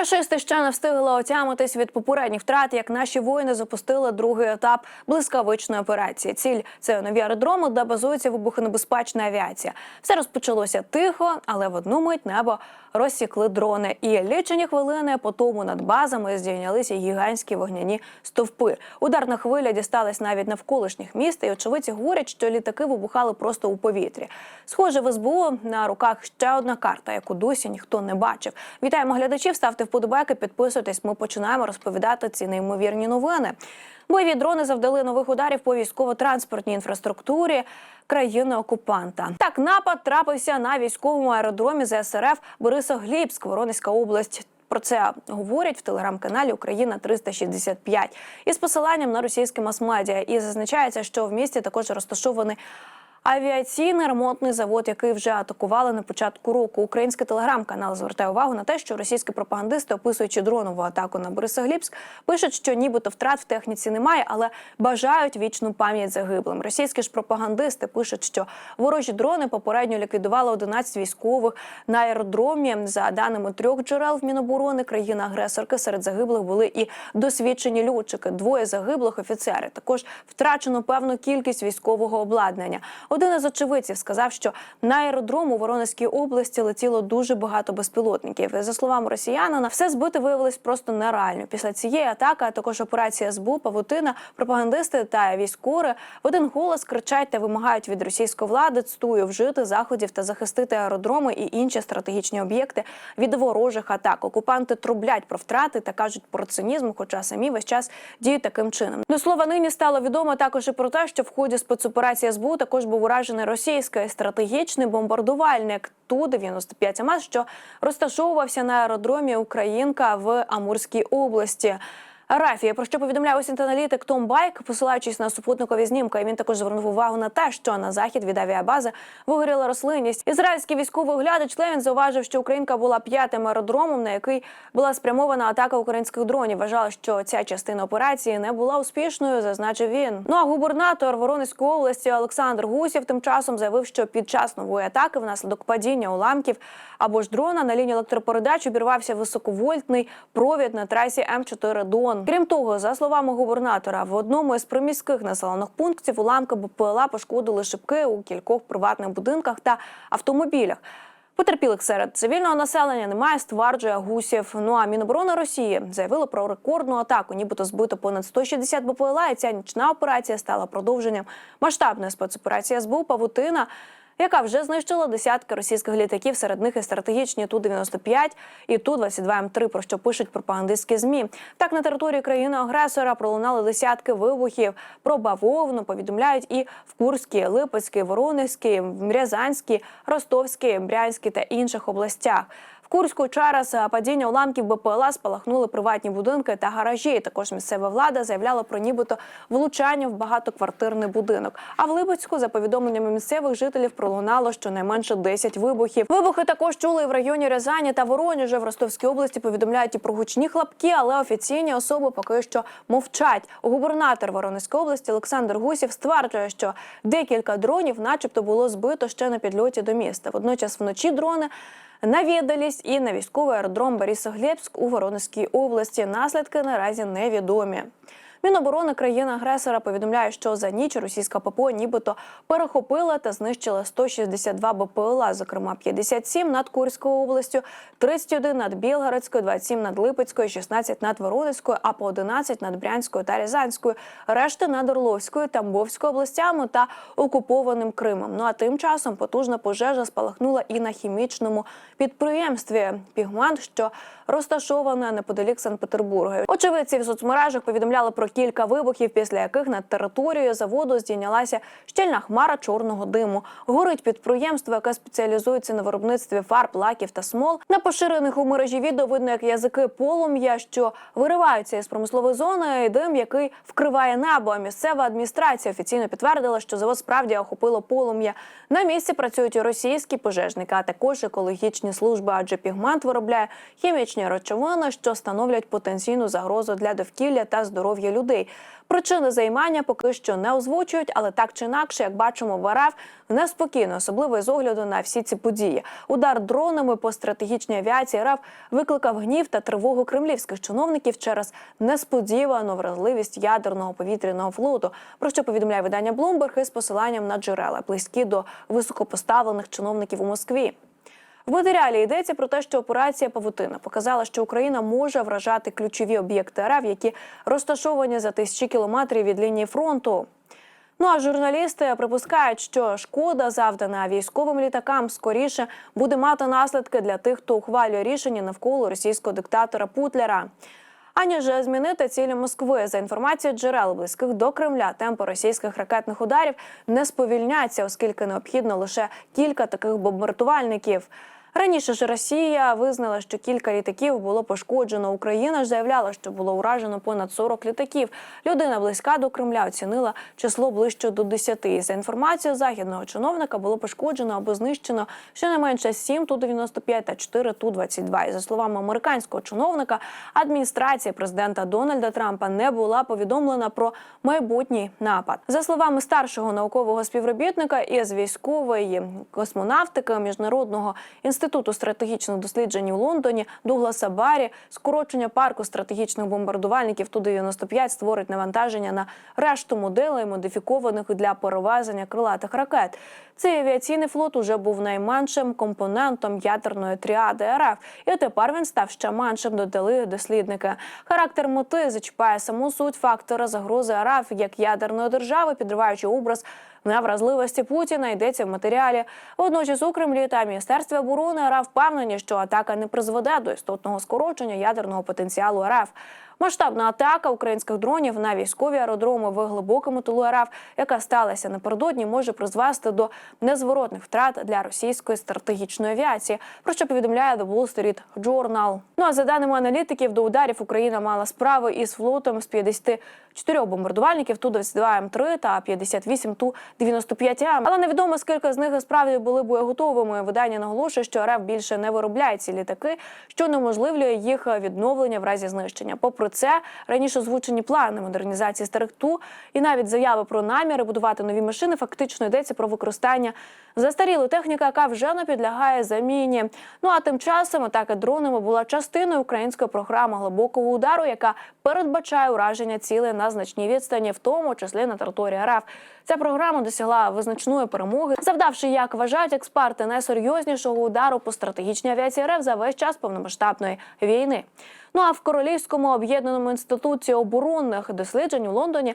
Рашисти ще не встигли отямитись від попередніх втрат, як наші воїни запустили другий етап блискавичної операції. Ціль це нові аеродроми, де базується вибухонебезпечна авіація. Все розпочалося тихо, але в одну мить небо розсікли дрони. І лічені хвилини по тому над базами здійнялися гігантські вогняні стовпи. Ударна хвиля дісталась навіть навколишніх міст, і очевидці говорять, що літаки вибухали просто у повітрі. Схоже, в СБУ на руках ще одна карта, яку досі ніхто не бачив. Вітаємо глядачів. Ставте вподобайки, підписуйтесь. Ми починаємо розповідати ці неймовірні новини. Бойові дрони завдали нових ударів по військово-транспортній інфраструктурі країни окупанта. Так напад трапився на військовому аеродромі ЗСРФ Борисоглібськ, Воронезька область. Про це говорять в телеграм-каналі Україна 365 із посиланням на російське мас-медіа. І зазначається, що в місті також розташований авіаційний ремонтний завод, який вже атакували на початку року. Український телеграм-канал звертає увагу на те, що російські пропагандисти, описуючи дронову атаку на Борисоглібськ, пишуть, що нібито втрат в техніці немає, але бажають вічну пам'ять загиблим. Російські ж пропагандисти пишуть, що ворожі дрони попередньо ліквідували 11 військових на аеродромі. За даними трьох джерел в Міноборони країни-агресорки серед загиблих були і досвідчені льотчики. Двоє загиблих офіцери. Також втрачено певну кількість військового обладнання. Один із очевидців сказав, що на аеродром у Воронезькій області летіло дуже багато безпілотників. За словами росіянина, все збити виявилось просто нереально. Після цієї атаки, а також операція СБУ, Павутина, пропагандисти та військори в один голос кричать та вимагають від російської влади цтую вжити заходів та захистити аеродроми і інші стратегічні об'єкти від ворожих атак. Окупанти трублять про втрати та кажуть про цинізм, хоча самі весь час діють таким чином. До слова, нині стало відомо також і про те, що в ході спецоперації СБУ також був уражений російський стратегічний бомбардувальник Ту-95 МС, що розташовувався на аеродромі Українка в Амурській області. Рафія, про що повідомляє осінт-аналітик Том Байк, посилаючись на супутникові знімки, він також звернув увагу на те, що на захід від авіабази вигоріла рослинність. Ізраїльський військовий оглядач Левін зауважив, що Українка була п'ятим аеродромом, на який була спрямована атака українських дронів. Вважали, що ця частина операції не була успішною, зазначив він. Ну а губернатор Воронезької області Олександр Гусєв тим часом заявив, що під час нової атаки внаслідок падіння уламків або ж дрона на лінії електропередач обірвався високовольтний провід на трасі М4 Дон. Крім того, за словами губернатора, в одному із приміських населених пунктів уламки БПЛА пошкодили шибки у кількох приватних будинках та автомобілях. Потерпілих серед цивільного населення немає, стверджує Гусєв. Ну а Міноборони Росії заявило про рекордну атаку, нібито збито понад 160 БПЛА. І ця нічна операція стала продовженням масштабної спецоперації СБУ Павутина яка вже знищила десятки російських літаків, серед них і стратегічні Ту-95 і Ту-22М3, про що пишуть пропагандистські змі. Так на території країни-агресора пролунали десятки вибухів. Про бавовну повідомляють і в Курській, Липецькій, Воронезькій, Рязанській, Ростовській, Брянській та інших областях. Курську через падіння уламків БПЛА спалахнули приватні будинки та гаражі. Також місцева влада заявляла про нібито влучання в багатоквартирний будинок. А в Липецьку, за повідомленнями місцевих жителів, пролунало щонайменше 10 вибухів. Вибухи також чули і в районі Рязані та Воронежа. В Ростовській області повідомляють і про гучні хлопки, але офіційні особи поки що мовчать. Губернатор Воронезької області Олександр Гусів стверджує, що декілька дронів, начебто, було збито ще на підльоті до міста. Водночас вночі дрони навідались і на військовий аеродром Борисоглебськ у Воронезькій області. Наслідки наразі невідомі. Міноборони країни-агресора повідомляє, що за ніч російська ППО нібито перехопила та знищила 162 БПЛА, зокрема 57 над Курською областю, 31 над Білгородською, 27 над Липецькою, 16 над Воронезькою, а по 11 над Брянською та Рязанською, решти над Орловською, Тамбовською областями та окупованим Кримом. Ну а тим часом потужна пожежа спалахнула і на хімічному підприємстві Пігмант, що розташоване неподалік Санкт-Петербурга. Очевидці в соцмережах повідомляли про кілька вибухів, після яких над територією заводу здійнялася щільна хмара чорного диму. Горить підприємство, яке спеціалізується на виробництві фарб, лаків та смол. На поширених у мережі відео видно, як язики полум'я, що вириваються із промислової зони, і дим, який вкриває небо. Місцева адміністрація офіційно підтвердила, що завод справді охопило полум'я. На місці працюють і російські пожежники, а також екологічні служби, адже пігмент виробляє хімічні речовини, що становлять потенційну загрозу для довкілля та здоров'я людей. Людей. Причини займання поки що не озвучують, але так чи інакше, як бачимо, в РФ неспокійно, особливо з огляду на всі ці події. Удар дронами по стратегічній авіації РФ викликав гнів та тривогу кремлівських чиновників через несподівану вразливість ядерного повітряного флоту. Про що повідомляє видання Bloomberg із посиланням на джерела, близькі до високопоставлених чиновників у Москві. В матеріалі йдеться про те, що операція Павутина показала, що Україна може вражати ключові об'єкти РФ, які розташовані за тисячі кілометрів від лінії фронту. Ну а журналісти припускають, що шкода завдана військовим літакам скоріше буде мати наслідки для тих, хто ухвалює рішення навколо російського диктатора Путлера. Аніж змінити цілі Москви за інформацією джерел близьких до Кремля, темпи російських ракетних ударів не сповільняться, оскільки необхідно лише кілька таких бомбардувальників. Раніше ж Росія визнала, що кілька літаків було пошкоджено. Україна ж заявляла, що було уражено понад 40 літаків. Людина близька до Кремля оцінила число ближче до 10. За інформацією західного чиновника було пошкоджено або знищено щонайменше 7 Ту-95 та 4 Ту-22. І за словами американського чиновника, адміністрація президента Дональда Трампа не була повідомлена про майбутній напад. За словами старшого наукового співробітника із військової космонавтики міжнародного інституту стратегічних досліджень у Лондоні Дугласа Барі, скорочення парку стратегічних бомбардувальників Ту-95 створить навантаження на решту моделей, модифікованих для перевезення крилатих ракет. Цей авіаційний флот уже був найменшим компонентом ядерної тріади РФ, і тепер він став ще меншим. Додали дослідники. Характер мети зачіпає саму суть фактора загрози РФ як ядерної держави, підриваючи образ на вразливості Путіна йдеться в матеріалі. Водночас у Кремлі та Міністерстві оборони РФ впевнені, що атака не призведе до істотного скорочення ядерного потенціалу РФ. Масштабна атака українських дронів на військові аеродроми в глибокому тилу РФ, яка сталася напередодні, може призвести до незворотних втрат для російської стратегічної авіації. Про що повідомляє The Wall Street Journal. Ну а за даними аналітиків, до ударів Україна мала справи із флотом з 54 бомбардувальників Ту-22 М3 та 58 Ту-95 М. Але невідомо скільки з них справді були боєготовими. Видання наголошує, що РФ більше не виробляє ці літаки, що неможливлює їх відновлення в разі знищення. Попри це, раніше озвучені плани модернізації старих Ту і навіть заяви про наміри будувати нові машини фактично йдеться про використання застарілої техніки, яка вже не підлягає заміні. Ну а тим часом атака дронами була частиною української програми глибокого удару, яка передбачає ураження цілей на значній відстані, в тому числі на території РФ. Ця програма досягла визначної перемоги, завдавши, як вважають експерти, найсерйознішого удару по стратегічній авіації РФ за весь час повномасштабної війни. Ну а в Королівському об'єднаному інституті оборонних досліджень у Лондоні.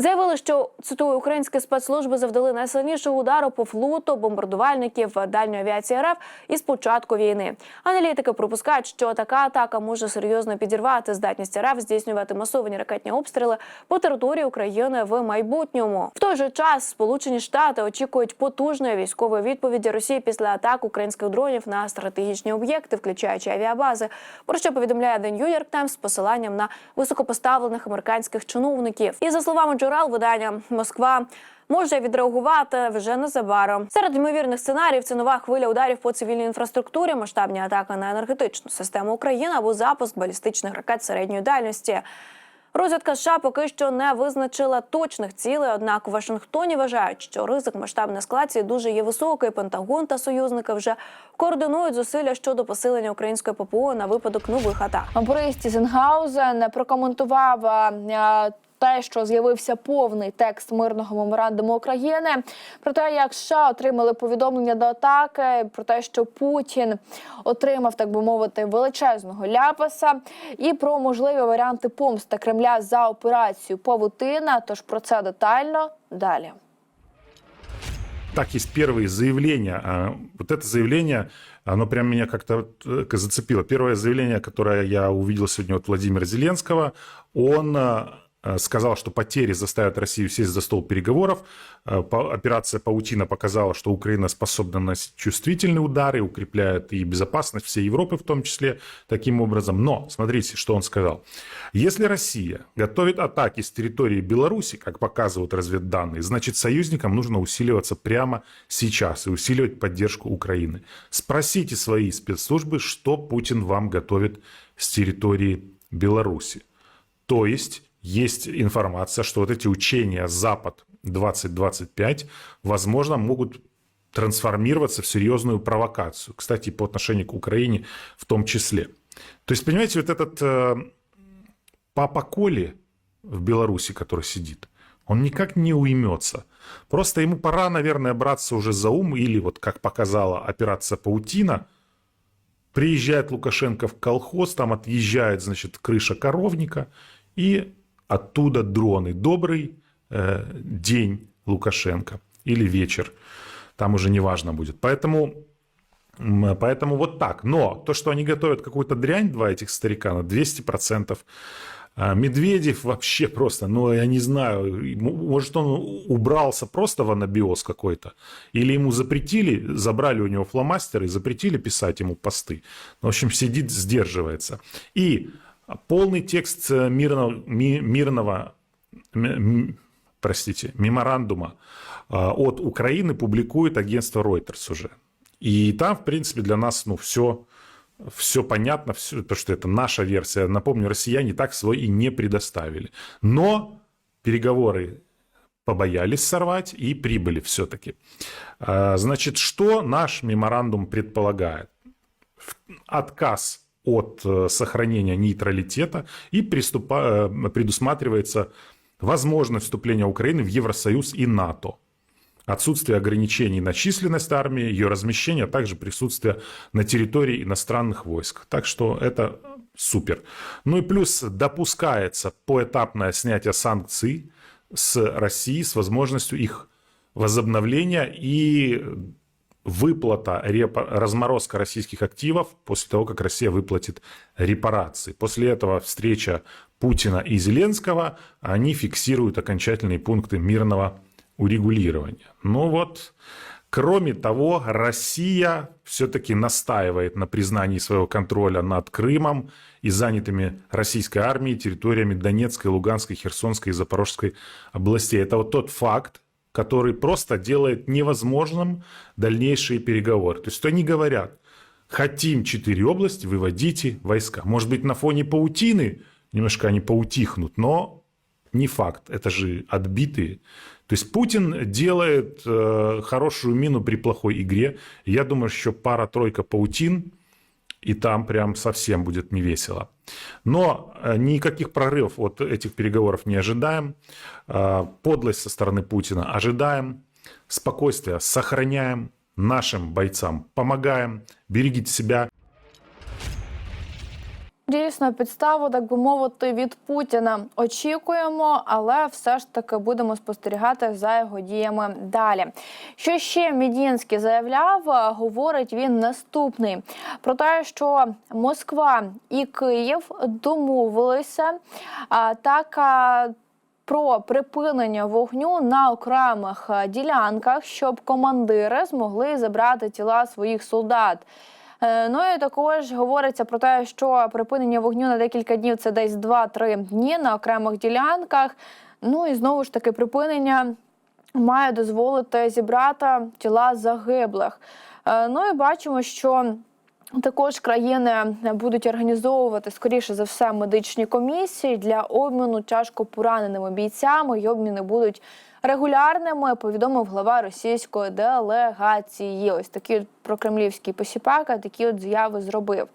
Заявили, що цитую українські спецслужби завдали найсильнішого удару по флоту бомбардувальників дальньої авіації РФ із початку війни. Аналітики припускають, що така атака може серйозно підірвати здатність РФ здійснювати масовані ракетні обстріли по території України в майбутньому. В той же час Сполучені Штати очікують потужної військової відповіді Росії після атак українських дронів на стратегічні об'єкти, включаючи авіабази. Про що повідомляє The New York Times з посиланням на високопоставлених американських чиновників. І за словами джерел видання Москва. Може відреагувати вже незабаром. Серед ймовірних сценаріїв це нова хвиля ударів по цивільній інфраструктурі, масштабні атаки на енергетичну систему України або запуск балістичних ракет середньої дальності. Розвідка США поки що не визначила точних цілей. Однак у Вашингтоні вважають, що ризик масштабної ескалації дуже є високий. Пентагон та союзники вже координують зусилля щодо посилення української ППО на випадок нових атак. Борис Тізенгаузен прокоментував те, що з'явився повний текст мирного меморандуму України, про те, як США отримали повідомлення до атаки, про те, що Путін отримав, так би мовити, величезного ляпаса, і про можливі варіанти помсти Кремля за операцію Павутина. Тож про це детально далі. Так, есть первые заявления. А, Вот это заявление, оно прям меня как-то э, зацепило. Первое заявление, которое я увидел сегодня от Владимира Зеленского, он э, сказал, что потери заставят Россию сесть за стол переговоров. Э, Операция «Паутина» показала, что Украина способна наносить чувствительные удары, укрепляет и безопасность всей Европы в том числе таким образом. Но, смотрите, что он сказал. Если Россия готовит атаки с территории Беларуси, как показывают разведданные, значит союзникам нужно усиливаться прямо сейчас и усиливать поддержку Украины. Спросите свои спецслужбы, что Путин вам готовит с территории Беларуси. То есть есть информация, что вот эти учения «Запад-2025», возможно, могут трансформироваться в серьезную провокацию. Кстати, по отношению к Украине в том числе. То есть, понимаете, вот этот э, папа Коли в Беларуси, который сидит, он никак не уймется. Просто ему пора, наверное, браться уже за ум, или вот как показала операция «Паутина», приезжает Лукашенко в колхоз, там отъезжает, значит, крыша коровника, и оттуда дроны. Добрый э, день Лукашенко или вечер, там уже не важно будет. Поэтому, поэтому вот так. Но то, что они готовят какую-то дрянь, два этих старикана, 200%. А Медведев вообще просто, ну, я не знаю, может, он убрался просто в анабиоз какой-то, или ему запретили, забрали у него фломастеры и запретили писать ему посты. Ну, в общем, сидит, сдерживается. И полный текст э, мирного, ми- мирного простите, меморандума а, от Украины публикует агентство Reuters уже. И там, в принципе, для нас, ну, все, все понятно, все, потому что это наша версия. Напомню, россияне так свой и не предоставили. Но переговоры побоялись сорвать и прибыли все-таки. А, Значит, что наш меморандум предполагает? отказ от э, сохранения нейтралитета и приступа- э, предусматривается возможность вступления Украины в Евросоюз и НАТО. Отсутствие ограничений на численность армии, ее размещение, а также присутствие на территории иностранных войск. Так что это супер. Ну и плюс допускается поэтапное снятие санкций с России с возможностью их возобновления и выплата, разморозка российских активов после того, как Россия выплатит репарации. После этого встреча Путина и Зеленского, они фиксируют окончательные пункты мирного урегулирования. Ну вот, кроме того, Россия все-таки настаивает на признании своего контроля над Крымом и занятыми российской армией территориями Донецкой, Луганской, Херсонской и Запорожской областей. Это вот тот факт, который просто делает невозможным дальнейшие переговоры. То есть они говорят, хотим четыре области, выводите войска. Может быть, на фоне паутины немножко они поутихнут, но не факт. Это же отбитые. То есть Путин делает э, хорошую мину при плохой игре. Я думаю, еще пара-тройка паутин, и там прям совсем будет не весело. Но э, никаких прорывов от этих переговоров не ожидаем. Э, Подлость со стороны Путина ожидаем. Спокойствие сохраняем. Нашим бойцам помогаем. Берегите себя. Дійсно, підставу, так би мовити, від Путіна очікуємо, але все ж таки будемо спостерігати за його діями далі. Що ще Мідінський заявляв, говорить він наступний про те, що Москва і Київ домовилися так. Про припинення вогню на окремих е, ділянках, щоб командири змогли забрати тіла своїх солдат. Е, Ну і також говориться про те, що припинення вогню на декілька днів це десь 2-3 дні на окремих ділянках. Ну і знову ж таки припинення має дозволити зібрати тіла загиблих. Е, Ну і бачимо, що. Також країни будуть організовувати скоріше за все медичні комісії для обміну тяжко пораненими бійцями. І обміни будуть регулярними. Повідомив глава російської делегації. Ось такі от прокремлівські посіпака такі от заяви зробив.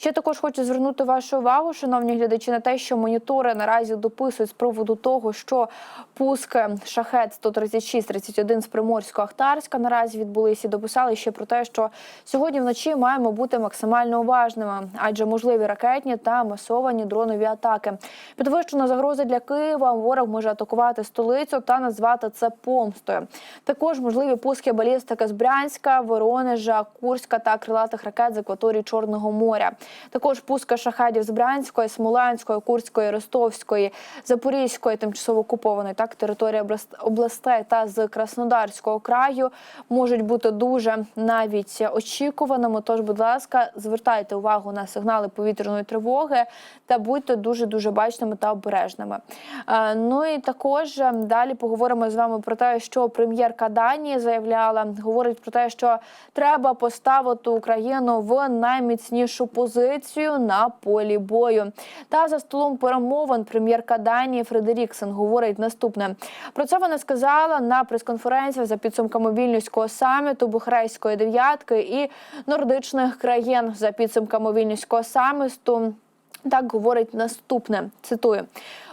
Ще також хочу звернути вашу увагу, шановні глядачі, на те, що монітори наразі дописують з приводу того, що пуски шахет 136 31 з Приморсько-Ахтарська наразі відбулися. І дописали ще про те, що сьогодні вночі маємо бути максимально уважними, адже можливі ракетні та масовані дронові атаки. Підвищена загроза для Києва. Ворог може атакувати столицю та назвати це помстою. Також можливі пуски балістики з Брянська, Воронежа, Курська та крилатих ракет з акваторії Чорного моря. Також пуска шахедів з Брянської, Смоленської, Курської, Ростовської, Запорізької, тимчасово окупованої так території област- областей та з Краснодарського краю можуть бути дуже навіть очікуваними. Тож, будь ласка, звертайте увагу на сигнали повітряної тривоги та будьте дуже дуже бачними та обережними. Е, Ну і також е, далі поговоримо з вами про те, що прем'єрка Данії заявляла, говорить про те, що треба поставити Україну в найміцнішу позицію. Позицію на полі бою. Та за столом перемовин прем'єрка Данії Фредеріксен говорить наступне. Про це вона сказала на прес-конференції за підсумками вільнюського саміту Бухрейської дев'ятки і нордичних країн за підсумками вільнюського саміту. Так говорить наступне. Цитую.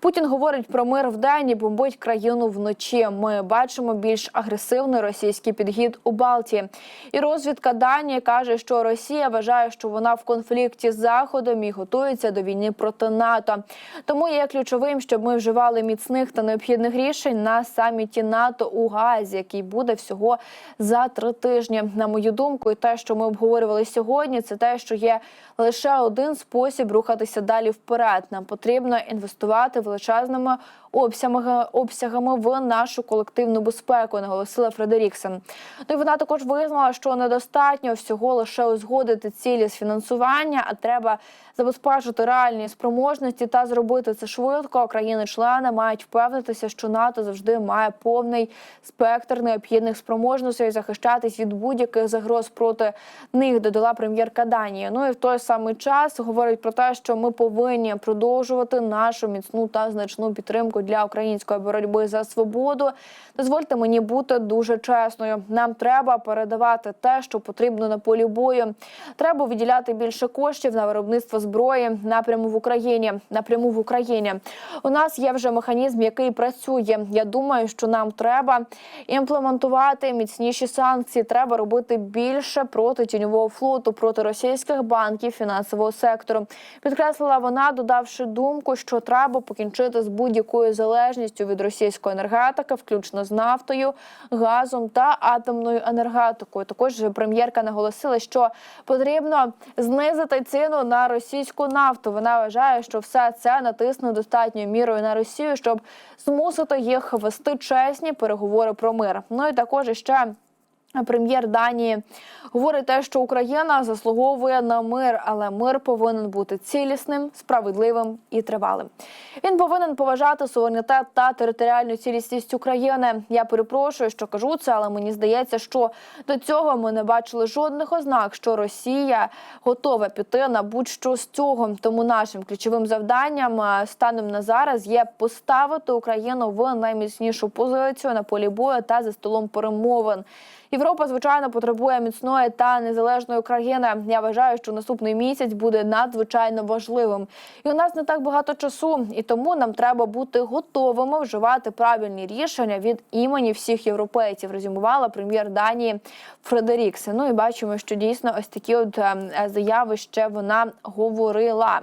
Путін говорить про мир вдень і бомбить країну вночі. Ми бачимо більш агресивний російський підхід у Балтії. І розвідка Данії каже, що Росія вважає, що вона в конфлікті з Заходом і готується до війни проти НАТО. Тому є ключовим, щоб ми вживали міцних та необхідних рішень на саміті НАТО у Газі, який буде всього за три тижні. На мою думку, і те, що ми обговорювали сьогодні, це те, що є лише один спосіб рухатися далі вперед. Нам потрібно інвестувати величезними обсягами, обсягами в нашу колективну безпеку, наголосила Фредеріксен. Ну і вона також визнала, що недостатньо всього лише узгодити цілі з фінансування, а треба забезпечити реальні спроможності та зробити це швидко. Країни-члени мають впевнитися, що НАТО завжди має повний спектр необхідних спроможностей захищатись від будь-яких загроз проти них. Додала прем'єрка Данії. Ну і в той самий час говорить про те, що ми повинні продовжувати нашу міцну та значну підтримку для української боротьби за свободу. Дозвольте мені бути дуже чесною. Нам треба передавати те, що потрібно на полі бою. Треба виділяти більше коштів на виробництво зброї напряму в Україні. Напряму в Україні. У нас є вже механізм, який працює. Я думаю, що нам треба імплементувати міцніші санкції. Треба робити більше проти тіньового флоту, проти російських банків, фінансового сектору. Підкреслила вона, додавши думку, що треба покінчити з будь-якою залежністю від російської енергетики, включно з нафтою, газом та атомною енергетикою. Також прем'єрка наголосила, що потрібно знизити ціну на російську нафту. Вона вважає, що все це натисне достатньою мірою на Росію, щоб змусити їх вести чесні переговори про мир. Ну і також ще. Прем'єр Данії говорить те, що Україна заслуговує на мир, але мир повинен бути цілісним, справедливим і тривалим. Він повинен поважати суверенітет та територіальну цілісність України. Я перепрошую, що кажу це, але мені здається, що до цього ми не бачили жодних ознак, що Росія готова піти на будь-що з цього. Тому нашим ключовим завданням е, станом на зараз є поставити Україну в найміцнішу позицію на полі бою та за столом перемовин. Європа, звичайно, потребує міцної та незалежної країни. Я вважаю, що наступний місяць буде надзвичайно важливим. І у нас не так багато часу, і тому нам треба бути готовими вживати правильні рішення від імені всіх європейців. Резюмувала прем'єр Данії Фредеріксе. Ну і бачимо, що дійсно ось такі от е, заяви ще вона говорила.